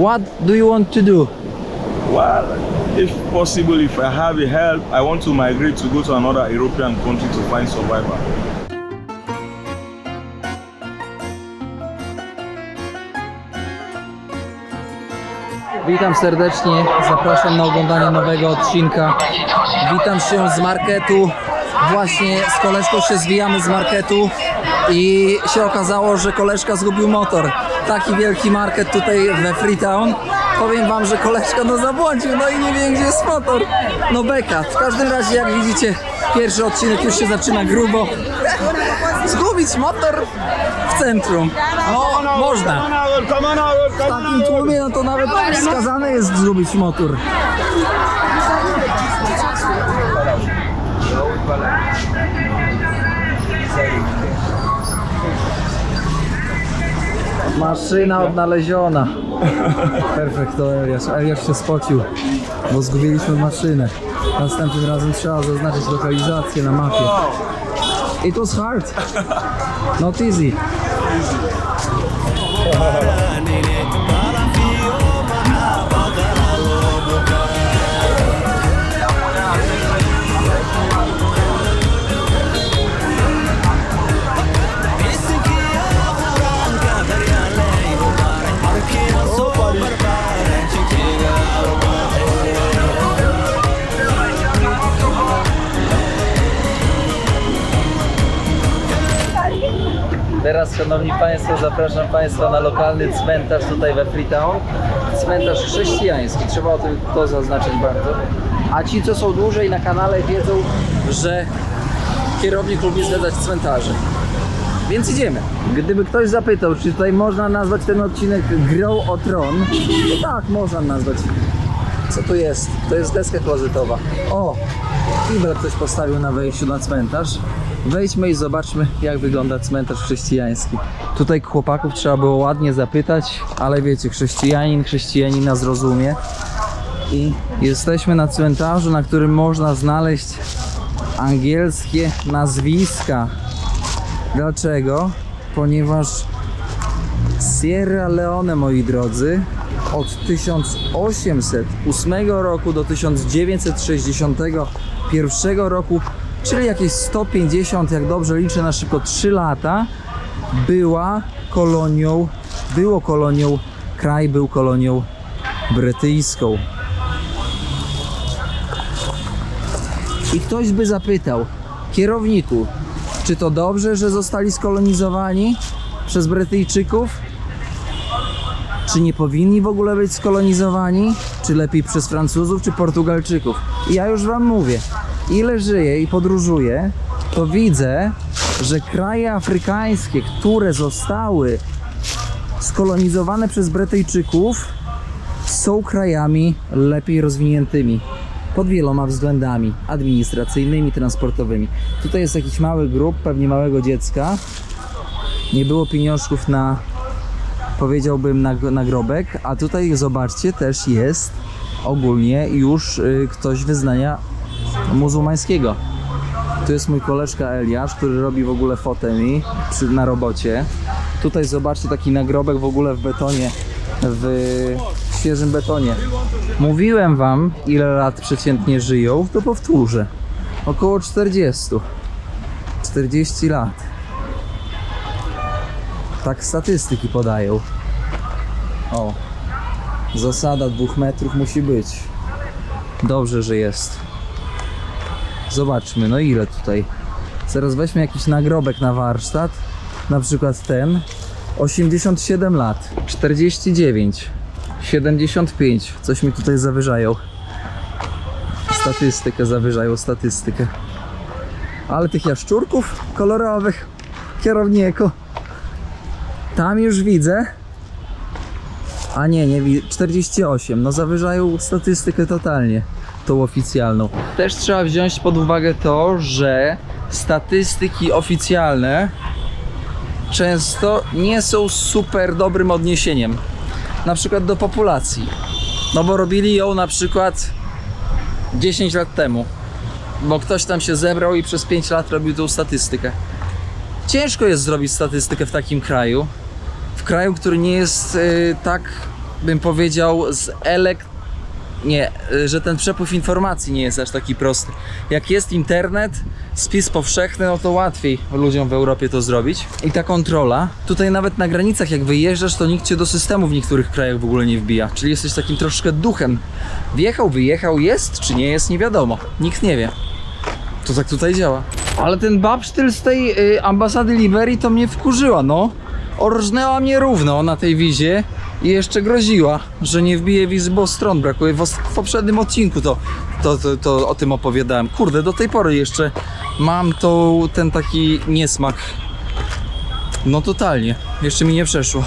What do you want to do? Well, if possible, if I have a help, I want to migrate to go to another European country to find survivor. Witam serdecznie, zapraszam na oglądanie nowego odcinka. Witam się z marketu. Właśnie z koleżką się zwijamy z marketu i się okazało, że koleżka zgubił motor. Taki wielki market tutaj we Freetown. Powiem wam, że koleżka no zabłądził, no i nie wiem gdzie jest motor. No beka. W każdym razie jak widzicie, pierwszy odcinek już się zaczyna grubo. Zgubić motor w centrum. No, można. W takim tłumie no to nawet skazane jest zgubić motor. Maszyna odnaleziona. Perfekto, Eliasz. Eliasz się spocił, bo zgubiliśmy maszynę. Następnym razem trzeba zaznaczyć lokalizację na mapie. It was hard. Not easy. Teraz, szanowni państwo, zapraszam państwa na lokalny cmentarz tutaj we Freetown. Cmentarz chrześcijański, trzeba o tym to zaznaczyć bardzo. A ci, co są dłużej na kanale, wiedzą, że kierownik lubi zwiedzać cmentarze. Więc idziemy. Gdyby ktoś zapytał, czy tutaj można nazwać ten odcinek grą o tron, to tak, można nazwać. Co tu jest? To jest deska klozytowa. O! Kibel ktoś postawił na wejściu na cmentarz. Wejdźmy i zobaczmy, jak wygląda cmentarz chrześcijański. Tutaj chłopaków trzeba było ładnie zapytać, ale wiecie, chrześcijanin chrześcijanina zrozumie. I jesteśmy na cmentarzu, na którym można znaleźć angielskie nazwiska. Dlaczego? Ponieważ Sierra Leone, moi drodzy, od 1808 roku do 1961 roku, czyli jakieś 150, jak dobrze liczę na szybko, 3 lata, była kolonią, było kolonią, kraj był kolonią brytyjską. I ktoś by zapytał, kierowniku, czy to dobrze, że zostali skolonizowani przez Brytyjczyków? Czy nie powinni w ogóle być skolonizowani? Czy lepiej przez Francuzów, czy Portugalczyków? I ja już Wam mówię, ile żyję i podróżuję, to widzę, że kraje afrykańskie, które zostały skolonizowane przez Brytyjczyków, są krajami lepiej rozwiniętymi pod wieloma względami administracyjnymi, transportowymi. Tutaj jest jakiś mały grup, pewnie małego dziecka. Nie było pieniążków na, powiedziałbym, na nagrobek, a tutaj zobaczcie, też jest ogólnie już y, ktoś wyznania muzułmańskiego. Tu jest mój koleżka Eliasz, który robi w ogóle fotę mi przy, na robocie. Tutaj zobaczcie taki nagrobek w ogóle w betonie, w świeżym betonie. Mówiłem wam, ile lat przeciętnie żyją, to powtórzę. Około 40. 40 lat. Tak statystyki podają. O. Zasada dwóch metrów musi być. Dobrze, że jest. Zobaczmy, no ile tutaj. Zaraz weźmy jakiś nagrobek na warsztat. Na przykład ten. 87 lat. 49. 75. Coś mi tutaj zawyżają. Statystykę zawyżają, statystykę. Ale tych jaszczurków kolorowych, kierowniku. Tam już widzę. A nie, nie widzę. 48. No zawyżają statystykę totalnie. Tą oficjalną. Też trzeba wziąć pod uwagę to, że statystyki oficjalne często nie są super dobrym odniesieniem. Na przykład do populacji. No bo robili ją na przykład 10 lat temu. Bo ktoś tam się zebrał i przez 5 lat robił tą statystykę. Ciężko jest zrobić statystykę w takim kraju. W kraju, który nie jest y, tak bym powiedział, z elek... Nie, y, że ten przepływ informacji nie jest aż taki prosty. Jak jest internet, spis powszechny, no to łatwiej ludziom w Europie to zrobić. I ta kontrola, tutaj nawet na granicach jak wyjeżdżasz, to nikt cię do systemu w niektórych krajach w ogóle nie wbija. Czyli jesteś takim troszkę duchem. Wjechał, wyjechał, jest czy nie jest, nie wiadomo. Nikt nie wie. To tak tutaj działa. Ale ten babsztyl z tej y, ambasady Liberii to mnie wkurzyła, no. Orżnęła mnie równo na tej wizie i jeszcze groziła, że nie wbije wizy, bo stron brakuje. W, w poprzednim odcinku to, to, to, to o tym opowiadałem. Kurde, do tej pory jeszcze mam to, ten taki niesmak. No totalnie, jeszcze mi nie przeszło.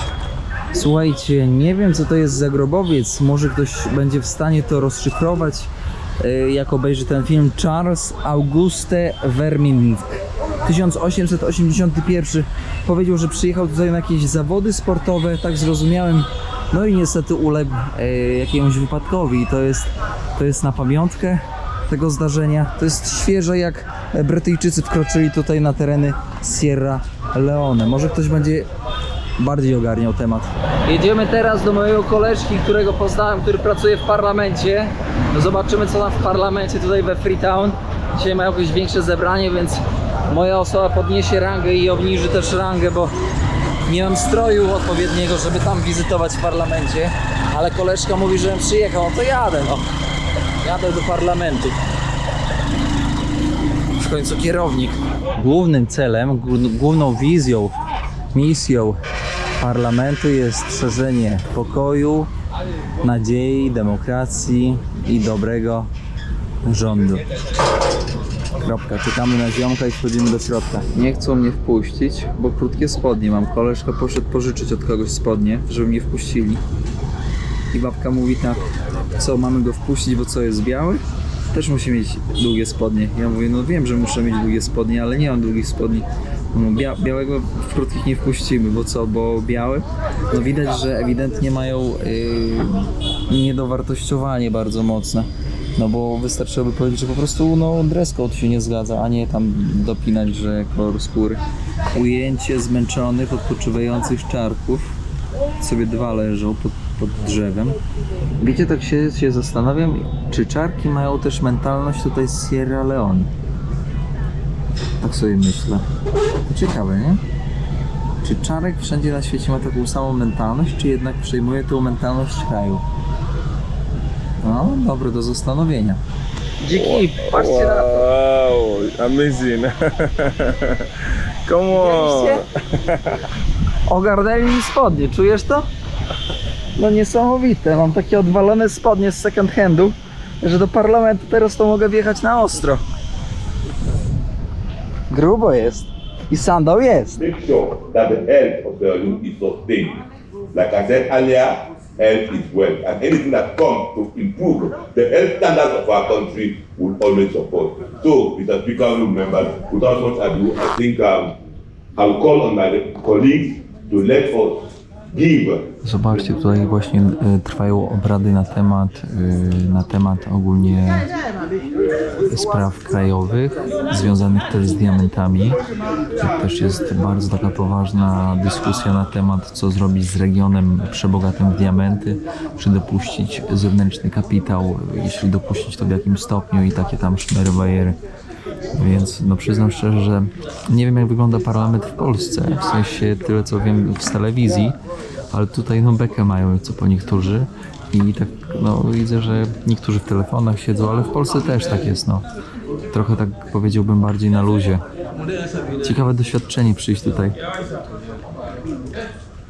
Słuchajcie, nie wiem co to jest za grobowiec. Może ktoś będzie w stanie to rozszyfrować, y, jak obejrzy ten film. Charles Auguste Vermink. 1881 powiedział, że przyjechał tutaj na jakieś zawody sportowe, tak zrozumiałem. No i niestety uległ y, jakiemuś wypadkowi. I to jest, to jest na pamiątkę tego zdarzenia. To jest świeże, jak Brytyjczycy wkroczyli tutaj na tereny Sierra Leone. Może ktoś będzie bardziej ogarniał temat. Jedziemy teraz do mojego koleżki, którego poznałem, który pracuje w parlamencie. No zobaczymy co tam w parlamencie tutaj we Freetown. Dzisiaj mają jakieś większe zebranie, więc moja osoba podniesie rangę i obniży też rangę, bo nie mam stroju odpowiedniego, żeby tam wizytować w parlamencie. Ale koleżka mówi, żebym przyjechał, no to jadę no. Jadę do parlamentu. W końcu kierownik. Głównym celem, głó- główną wizją misją parlamentu jest szerzenie pokoju, nadziei, demokracji i dobrego rządu. Czekamy na ziomka i wchodzimy do środka. Nie chcą mnie wpuścić, bo krótkie spodnie mam. Koleżka poszedł pożyczyć od kogoś spodnie, żeby mnie wpuścili. I babka mówi tak, co mamy go wpuścić, bo co jest biały? Też musi mieć długie spodnie. Ja mówię, no wiem, że muszę mieć długie spodnie, ale nie mam długich spodni. No, bia białego w krótkich nie wpuścimy, bo co, bo biały? No widać, że ewidentnie mają yy, niedowartościowanie bardzo mocne. No bo wystarczyłoby powiedzieć, że po prostu no, dress code się nie zgadza, a nie tam dopinać, że kolor skóry. Ujęcie zmęczonych, odpoczywających czarków sobie dwa leżą pod, pod drzewem. Wiecie, tak się, się zastanawiam, czy czarki mają też mentalność tutaj z Sierra Leone. Tak sobie myślę. Ciekawe, nie? Czy czarek wszędzie na świecie ma taką samą mentalność, czy jednak przejmuje tą mentalność kraju? No, dobre do zastanowienia. Dziki, patrzcie na to. Wow, amazing. Come on. Ogarnęli mi spodnie, czujesz to? No niesamowite, mam takie odwalone spodnie z second handu, że do parlamentu teraz to mogę wjechać na ostro. Grubo jest. I sandał jest. make sure that the health of Berlin is sustained. Like I said earlier, health is wealth, and anything that comes to improve the health standards of our country will always support. So, Mr. Speaker, honourable members, without much ado, I think um, I will call on my colleagues to let us give Zobaczcie, tutaj właśnie y, trwają obrady na temat, y, na temat ogólnie spraw krajowych związanych też z diamentami. Też jest bardzo taka poważna dyskusja na temat, co zrobić z regionem przebogatym w diamenty, czy dopuścić zewnętrzny kapitał, jeśli dopuścić to w jakim stopniu i takie tam szmery bajery. Więc no przyznam szczerze, że nie wiem jak wygląda parlament w Polsce, w sensie tyle co wiem z telewizji, ale tutaj no bekę mają co po niektórzy i tak no widzę, że niektórzy w telefonach siedzą, ale w Polsce też tak jest no. Trochę tak powiedziałbym bardziej na luzie. Ciekawe doświadczenie przyjść tutaj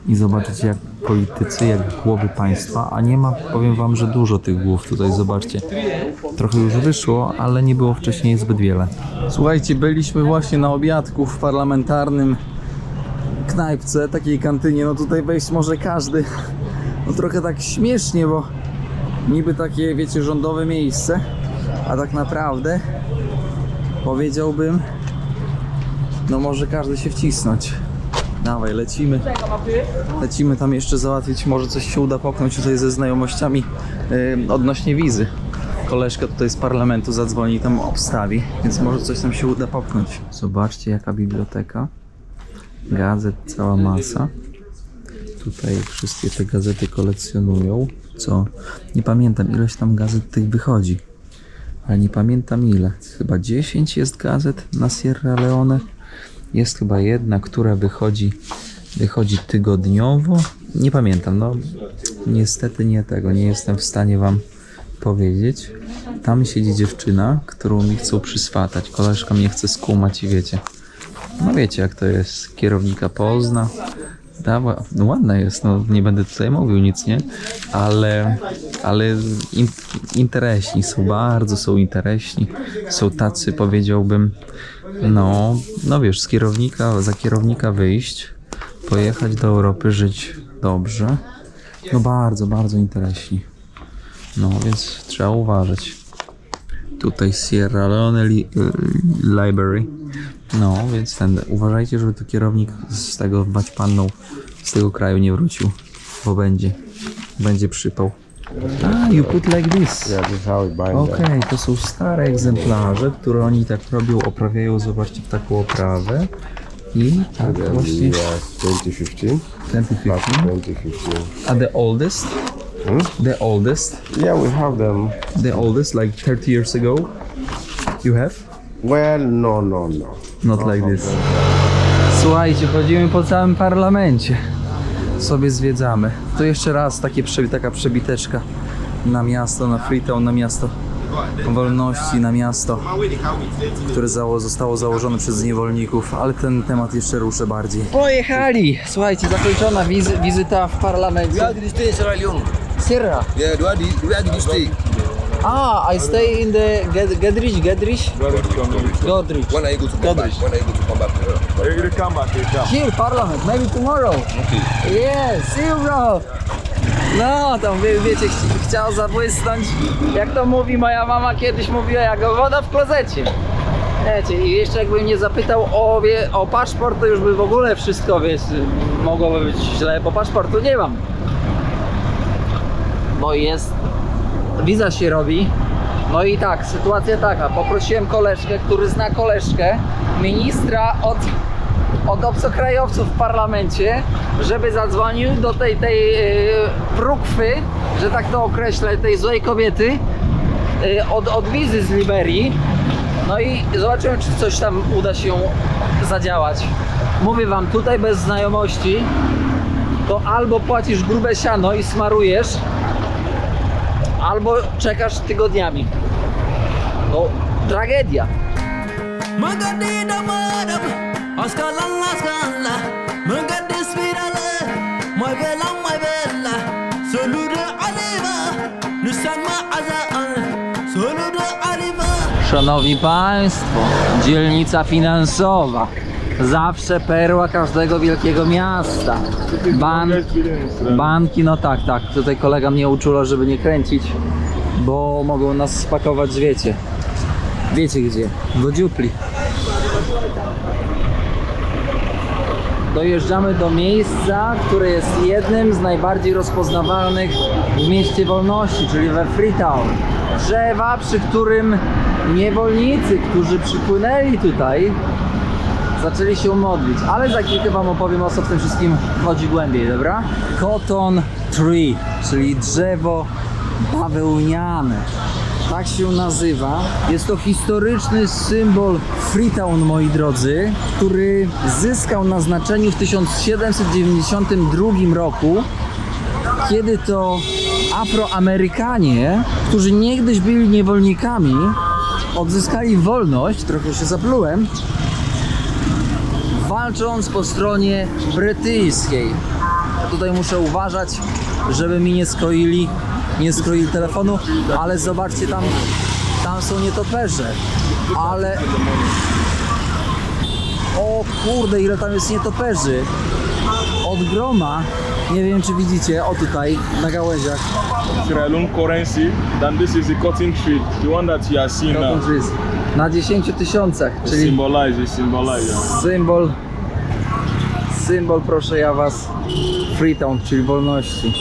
i zobaczyć jak politycy, jak głowy państwa, a nie ma, powiem wam, że dużo tych głów tutaj, zobaczcie. Trochę już wyszło, ale nie było wcześniej zbyt wiele. Słuchajcie, byliśmy właśnie na obiadku w parlamentarnym knajpce, takiej kantynie, no tutaj wejść może każdy. No trochę tak śmiesznie, bo niby takie, wiecie, rządowe miejsce, a tak naprawdę powiedziałbym, no może każdy się wcisnąć. Dawaj, lecimy. Lecimy tam jeszcze załatwić, może coś się uda popchnąć tutaj ze znajomościami yy, odnośnie wizy. Koleżka tutaj z parlamentu zadzwoni i tam obstawi, więc może coś tam się uda popchnąć. Zobaczcie jaka biblioteka. Gazet cała masa. tutaj wszystkie te gazety kolekcjonują. Co? Nie pamiętam, ileś tam gazet tych wychodzi. Ale nie pamiętam ile. Chyba 10 jest gazet na Sierra Leone. Jest chyba jedna, która wychodzi, wychodzi tygodniowo. Nie pamiętam, no niestety nie tego, nie jestem w stanie wam powiedzieć. Tam siedzi dziewczyna, którą mi chcą przyswatać. Koleżka mnie chce skumać i wiecie. No wiecie jak to jest, kierownika pozna. Dawa, no ładna jest, no nie będę tutaj mówił nic, nie? Ale, ale in, interesni są, bardzo są interesni. Są tacy, powiedziałbym, no, no wiesz, z kierownika, za kierownika wyjść, pojechać do Europy, żyć dobrze. No bardzo, bardzo interesni. No, więc trzeba uważać. Tutaj Sierra Leone li, Library. No, więc ten, uważajcie, żeby tu kierownik z tego bać panną z tego kraju nie wrócił, bo będzie, będzie przypał. A, you put like this. Yeah, this is how it binds. Okej, to są stare egzemplarze, które oni tak robią, oprawiają, zobaczcie, w taką oprawę. I tak Then właśnie uh, 2015. 2015. 2015. A the oldest? The oldest? Yeah, we have them. The oldest, like 30 years ago? You have? Well, no, no, no. Not like this. Słuchajcie, chodzimy po całym parlamencie. Sobie zwiedzamy. To jeszcze raz takie, taka przebiteczka na miasto, na Freetown, na miasto wolności, na miasto, które zało- zostało założone przez niewolników, ale ten temat jeszcze ruszę bardziej. Pojechali! Słuchajcie, zakończona wizy- wizyta w parlamencie. Where did you stay in Sierra Leone? Sierra. Yeah, where did, where did you stay? Ah, I stay in the Gedrich, Gedrich? Godrich. When are you going to come back? When are you going to come back? Hey, you come back, you come. Here, parliament, maybe tomorrow. Yes, see you bro. No, tam wie, wiecie, ch- chciał zabłysnąć, jak to mówi moja mama kiedyś mówiła, jak woda w klozecie. Wiecie, i jeszcze jakbym nie zapytał o, wie, o paszport, to już by w ogóle wszystko, wiesz, mogłoby być źle, bo paszportu nie mam. Bo jest, wiza się robi, no i tak, sytuacja taka, poprosiłem koleżkę, który zna koleżkę, ministra od, od obcokrajowców w parlamencie, żeby zadzwonił do tej, tej yy, prukwy, że tak to określę, tej złej kobiety, yy, od, od wizy z Liberii. No i zobaczymy, czy coś tam uda się zadziałać. Mówię wam, tutaj bez znajomości, to albo płacisz grube siano i smarujesz, albo czekasz tygodniami. No, tragedia. Magadida madam, askalala skala, magadi spirale, my bella, my bella, soluda aliva, nusama azaan, soluda aliva. Szanowni Państwo, dzielnica finansowa. Zawsze perła każdego wielkiego miasta. Ban, banki, no tak, tak. Tutaj kolega mnie uczula, żeby nie kręcić, bo mogą nas spakować, wiecie. Wiecie gdzie? Do dziupli. Dojeżdżamy do miejsca, które jest jednym z najbardziej rozpoznawalnych w mieście wolności, czyli we Freetown. Drzewa, przy którym niewolnicy, którzy przypłynęli tutaj, zaczęli się modlić. Ale za chwilkę Wam opowiem o co w tym wszystkim chodzi głębiej, dobra? Cotton Tree, czyli drzewo bawełniane. Tak się nazywa. Jest to historyczny symbol Freetown, moi drodzy, który zyskał na znaczeniu w 1792 roku, kiedy to Afroamerykanie, którzy niegdyś byli niewolnikami, odzyskali wolność, trochę się zaplułem, walcząc po stronie brytyjskiej. Ja tutaj muszę uważać, żeby mi nie skroili, nie skroili telefonu, ale zobaczcie tam, tam są nietoperze, ale o kurde, ile tam jest nietoperzy. Od groma, nie wiem czy widzicie, o tutaj, na gałęziach, Sierra Leone currency, then this is the cotton tree, the one that you are seeing now. Na 10 tysiącach, czyli symbolize, symbolize. Symbol, symbol proszę ja was, Freetown, czyli wolności.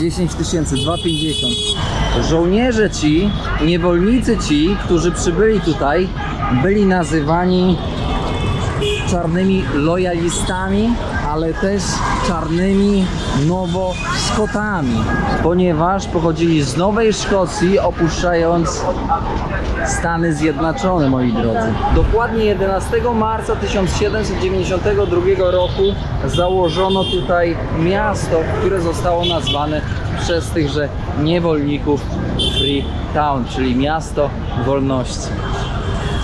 10 tysięcy, 2,50. Żołnierze ci, niewolnicy ci, którzy przybyli tutaj, byli nazywani czarnymi lojalistami, ale też czarnymi nowoskotami, ponieważ pochodzili z Nowej Szkocji, opuszczając Stany Zjednoczone, moi drodzy. Dokładnie 11 marca 1792 roku założono tutaj miasto, które zostało nazwane przez tychże niewolników Freetown, czyli miasto wolności.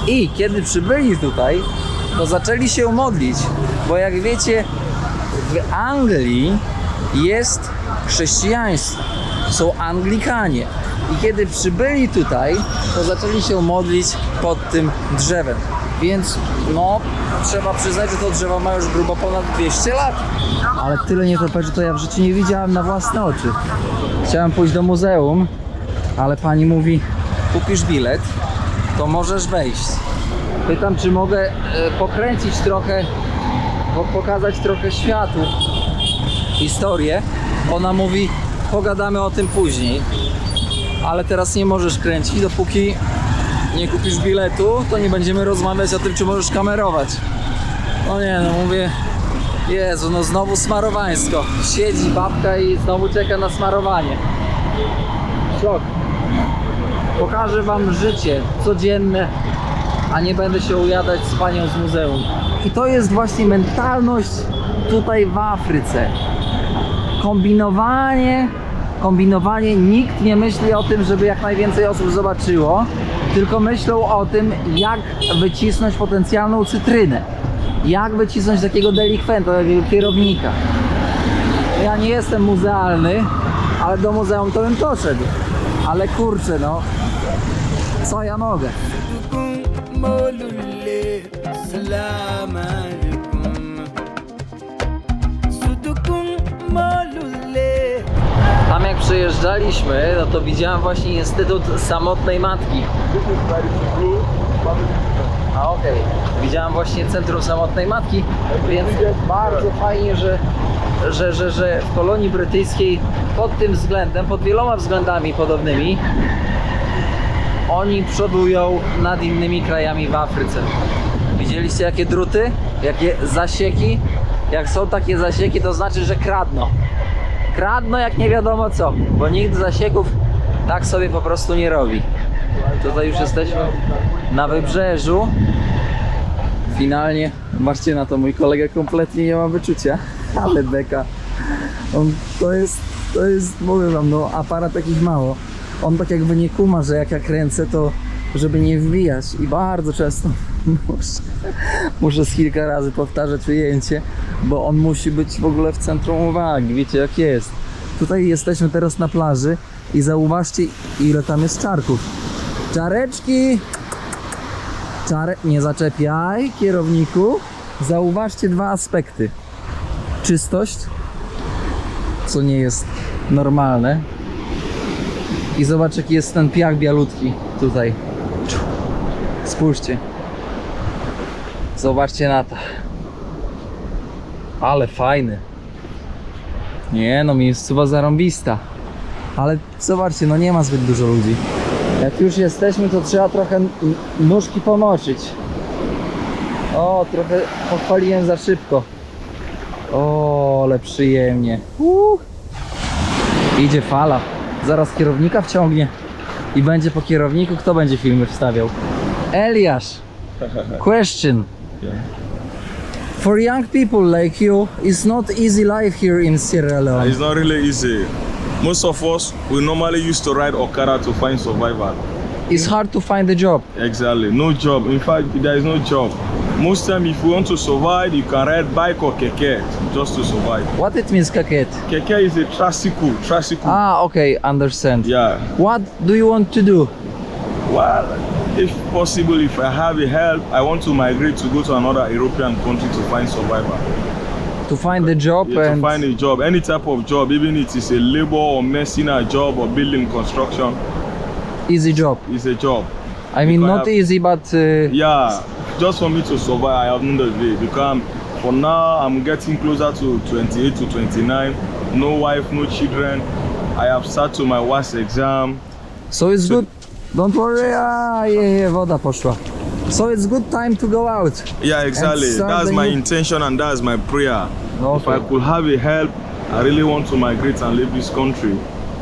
I kiedy przybyli tutaj, to zaczęli się modlić, bo jak wiecie, w Anglii jest chrześcijaństwo, są Anglikanie. I kiedy przybyli tutaj, to zaczęli się modlić pod tym drzewem. Więc no, trzeba przyznać, że to drzewo ma już grubo ponad 200 lat. Ale tyle nietoperzy to ja w życiu nie widziałem na własne oczy. Chciałem pójść do muzeum, ale pani mówi, kupisz bilet, to możesz wejść. Pytam, czy mogę e, pokręcić trochę, pokazać trochę światu historię. Ona mówi, pogadamy o tym później. Ale teraz nie możesz kręcić, dopóki nie kupisz biletu, to nie będziemy rozmawiać o tym, czy możesz kamerować. No nie, no mówię, Jezu, no znowu smarowańsko. Siedzi babka i znowu czeka na smarowanie. Szok. Pokażę wam życie codzienne, a nie będę się ujadać z panią z muzeum. I to jest właśnie mentalność tutaj w Afryce. Kombinowanie, kombinowanie, nikt nie myśli o tym, żeby jak najwięcej osób zobaczyło, tylko myślą o tym, jak wycisnąć potencjalną cytrynę. Jak wycisnąć takiego delikwenta, takiego kierownika. Ja nie jestem muzealny, ale do muzeum to bym poszedł. Ale kurczę, no, co ja mogę? Tam jak przejeżdżaliśmy, no to widziałem właśnie Instytut Samotnej Matki. A okej, widziałem właśnie Centrum Samotnej Matki, więc bardzo fajnie, że, że, że, że w kolonii brytyjskiej pod tym względem, pod wieloma względami podobnymi, oni przodują nad innymi krajami w Afryce. Widzieliście jakie druty? Jakie zasieki? Jak są takie zasieki, to znaczy, że kradną. Kradną jak nie wiadomo co, bo nikt zasieków tak sobie po prostu nie robi. Tutaj już jesteśmy na wybrzeżu. Finalnie, patrzcie na to, mój kolega kompletnie nie ma wyczucia, ale beka. On, to jest, to jest, mówię wam, no aparat takich mało. On tak jakby nie kuma, że jak ja kręcę, to żeby nie wbijać i bardzo często muszę, muszę z kilka razy powtarzać ujęcie, bo on musi być w ogóle w centrum uwagi, wiecie jak jest. Tutaj jesteśmy teraz na plaży i zauważcie ile tam jest czarków. Czareczki! Czare... Nie zaczepiaj, kierowniku. Zauważcie dwa aspekty. Czystość, co nie jest normalne. I zobacz jaki jest ten piach bialutki tutaj. Spójrzcie. Zobaczcie na to. Ale fajny. Nie no, miejscowa zarąbista. Ale zobaczcie, no nie ma zbyt dużo ludzi. Jak już jesteśmy, to trzeba trochę nóżki pomoczyć. O, trochę pochwaliłem za szybko. O, ale przyjemnie. Uh. Idzie fala. Zaraz kierownika wciągnie. I będzie po kierowniku, kto będzie filmy wstawiał? Eliasz. Question. Yeah. For young people like you, it's not easy life here in Sierra Leone. It's not really easy. Most of us, we normally used to ride Okada to find survival. It's hard to find a job. Exactly. No job. In fact, there is no job. Most time, if you want to survive, you can ride bike or keke just to survive. What it means, kaket? Keke is a tricycle. Tricycle. Ah, okay, understand. Yeah. What do you want to do? Well, if possible, if I have a help, I want to migrate to go to another European country to find survival. To find a job Yeah, and to find a job, any type of job, even if it is a labor or mercenary job or building construction, easy job. is a job. I mean, Because I not have- easy, but uh, Yeah, just for me to survive, I have no day because I'm, for now I'm getting closer to 28 to 29. No wife, no children. I have sat to my last exam. so it's So- good. Don't worry. Ah, yeah, yeah, woda poszła. So it's good time to go out. Yeah, exactly. That's my intention and that's my prayer. If Okay. I could have a help, I really want to migrate and leave this country.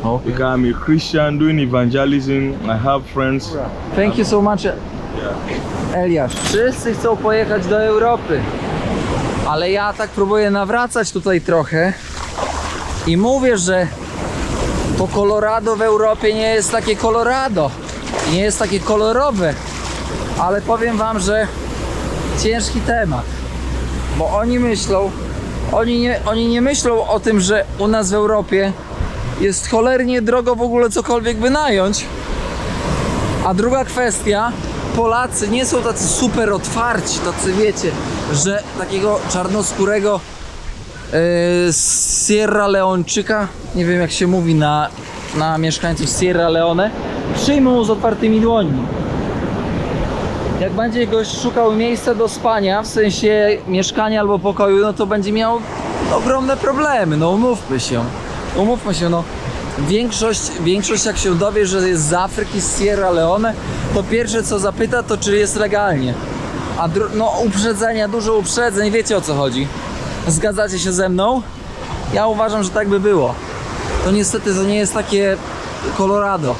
Okay. Because I'm a Christian doing evangelism. I have friends. Thank you so much, Yeah. Eliasz. Wszyscy chcą pojechać do Europy. Ale ja tak próbuję nawracać tutaj trochę. I mówię, że to Colorado w Europie nie jest takie Colorado. Nie jest takie kolorowe. Ale powiem wam, że ciężki temat. Bo oni myślą, oni nie, oni nie myślą o tym, że u nas w Europie jest cholernie drogo w ogóle cokolwiek wynająć. A druga kwestia, Polacy nie są tacy super otwarci, tacy wiecie, że takiego czarnoskórego yy, Sierra Leoneczyka, nie wiem jak się mówi na, na mieszkańców Sierra Leone, przyjmą z otwartymi dłońmi. Jak będzie gość szukał miejsca do spania, w sensie mieszkania albo pokoju, no to będzie miał ogromne problemy, no umówmy się. Umówmy się, no. Większość, większość jak się dowie, że jest z Afryki, z Sierra Leone, to pierwsze co zapyta, to czy jest legalnie. A no uprzedzenia, dużo uprzedzeń, wiecie o co chodzi. Zgadzacie się ze mną? Ja uważam, że tak by było. To niestety to nie jest takie Colorado.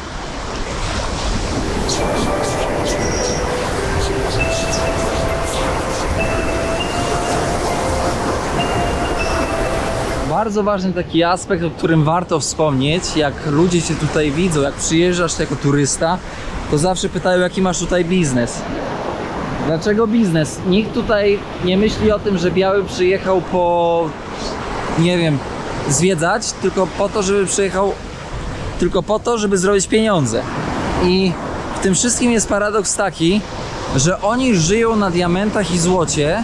Bardzo ważny taki aspekt, o którym warto wspomnieć, jak ludzie cię tutaj widzą, jak przyjeżdżasz jako turysta, to zawsze pytają, jaki masz tutaj biznes. Dlaczego biznes? Nikt tutaj nie myśli o tym, że biały przyjechał po, nie wiem, zwiedzać, tylko po to, żeby przyjechał, tylko po to, żeby zrobić pieniądze. I w tym wszystkim jest paradoks taki, że oni żyją na diamentach i złocie,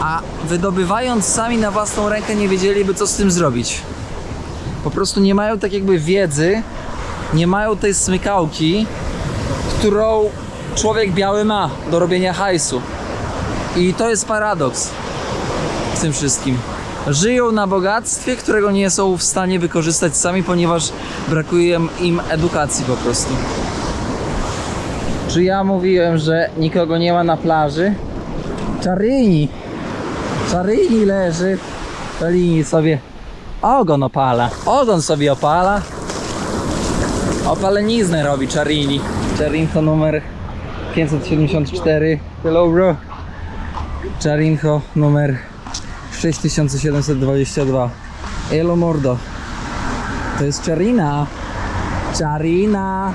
a wydobywając sami na własną rękę nie wiedzieliby co z tym zrobić. Po prostu nie mają tak jakby wiedzy, nie mają tej smykałki, którą człowiek biały ma do robienia hajsu. I to jest paradoks w tym wszystkim. Żyją na bogactwie, którego nie są w stanie wykorzystać sami, ponieważ brakuje im edukacji po prostu. Czy ja mówiłem, że nikogo nie ma na plaży? Czaryni! Czaryni leży, Czaryni sobie ogon opala. Ogon sobie opala. Opaleniznę robi Czarini. Czarinko numer 574. Hello bro. Czarinko numer 6722. Elo mordo. To jest Czarina. Czarina.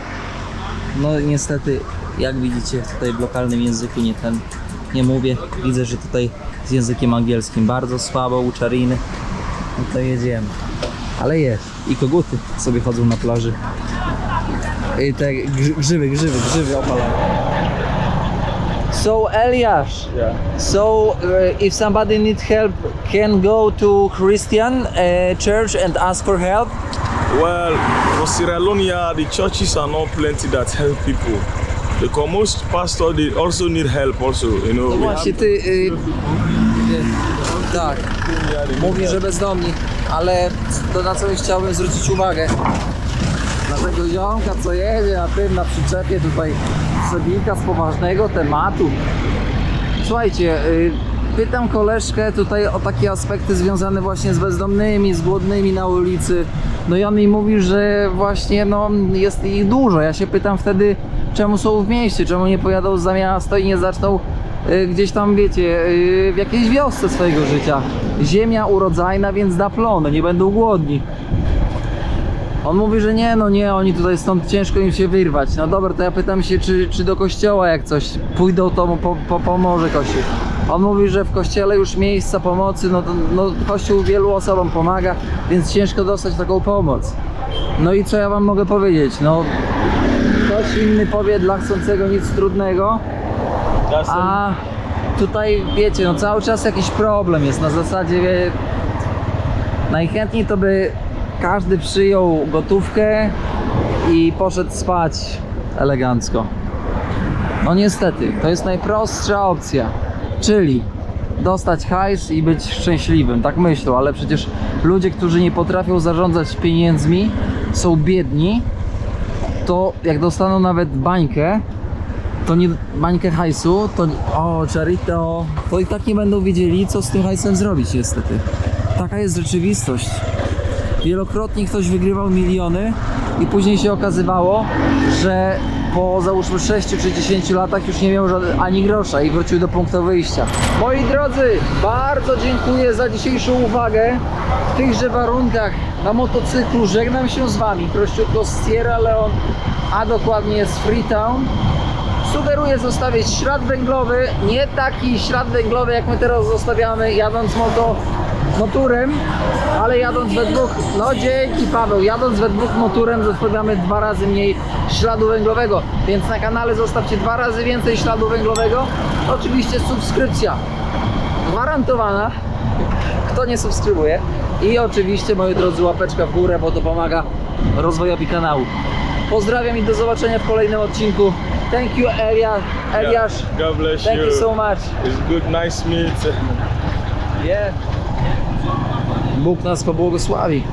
No niestety, jak widzicie, tutaj w lokalnym języku nie ten nie mówię. Widzę, że tutaj z językiem angielskim bardzo słabo u Czariny. No to jedziemy. Ale jest. I koguty sobie chodzą na plaży. I te grzy- grzywy, grzywy, grzywy opalają. So Eliash, Yeah. so uh, if somebody needs help, can go to Christian uh, church and ask for help. Well, for Sierra Leone, the churches are not plenty that help people. Because most pastors they also need help also, you know. No właśnie ty, y, tak, mówi, że bezdomni, ale to na co chciałbym zwrócić uwagę. Tego ziomka, co jedzie na tym, na przyczepie tutaj przebika z poważnego tematu. Słuchajcie, y, pytam koleżkę tutaj o takie aspekty związane właśnie z bezdomnymi, z głodnymi na ulicy. No i on mi mówi, że właśnie no, jest ich dużo. Ja się pytam wtedy, czemu są w mieście, czemu nie pojadą za miasto i nie zaczną y, gdzieś tam, wiecie, y, w jakiejś wiosce swojego życia. Ziemia urodzajna, więc da plony, nie będą głodni. On mówi, że nie, no nie, oni tutaj stąd ciężko im się wyrwać. No dobra, to ja pytam się, czy, czy do kościoła jak coś pójdą, to mu po, po, pomoże kościół. On mówi, że w kościele już miejsca pomocy, no, to, no kościół wielu osobom pomaga, więc ciężko dostać taką pomoc. No i co ja wam mogę powiedzieć? No, ktoś inny powie dla chcącego nic trudnego, a tutaj wiecie, no cały czas jakiś problem jest. Na zasadzie wie, najchętniej to by każdy przyjął gotówkę i poszedł spać elegancko. No niestety, to jest najprostsza opcja. Czyli dostać hajs i być szczęśliwym, tak myślą, ale przecież ludzie, którzy nie potrafią zarządzać pieniędzmi, są biedni, to jak dostaną nawet bańkę, to nie bańkę hajsu, to o Charito, to i tak nie będą wiedzieli, co z tym hajsem zrobić niestety. Taka jest rzeczywistość. Wielokrotnie ktoś wygrywał miliony i później się okazywało, że po załóżmy 6 czy 10 latach już nie miał ani grosza i wrócił do punktu wyjścia. Moi drodzy, bardzo dziękuję za dzisiejszą uwagę. W tychże warunkach na motocyklu żegnam się z Wami prościutko z Sierra Leone, a dokładnie z Freetown. Sugeruję zostawić ślad węglowy, nie taki ślad węglowy jak my teraz zostawiamy jadąc moto, motorem, ale jadąc we dwóch, no dzięki Paweł, jadąc we dwóch motorem zostawiamy dwa razy mniej śladu węglowego, więc na kanale zostawcie dwa razy więcej śladu węglowego, oczywiście subskrypcja gwarantowana, kto nie subskrybuje i oczywiście moi drodzy łapeczka w górę, bo to pomaga rozwojowi kanału. Pozdrawiam i do zobaczenia w kolejnym odcinku. Thank you Elia, Eliasz. God bless Thank you. you so much. It's good, nice meet. Yeah. Bóg nas pobłogosławi.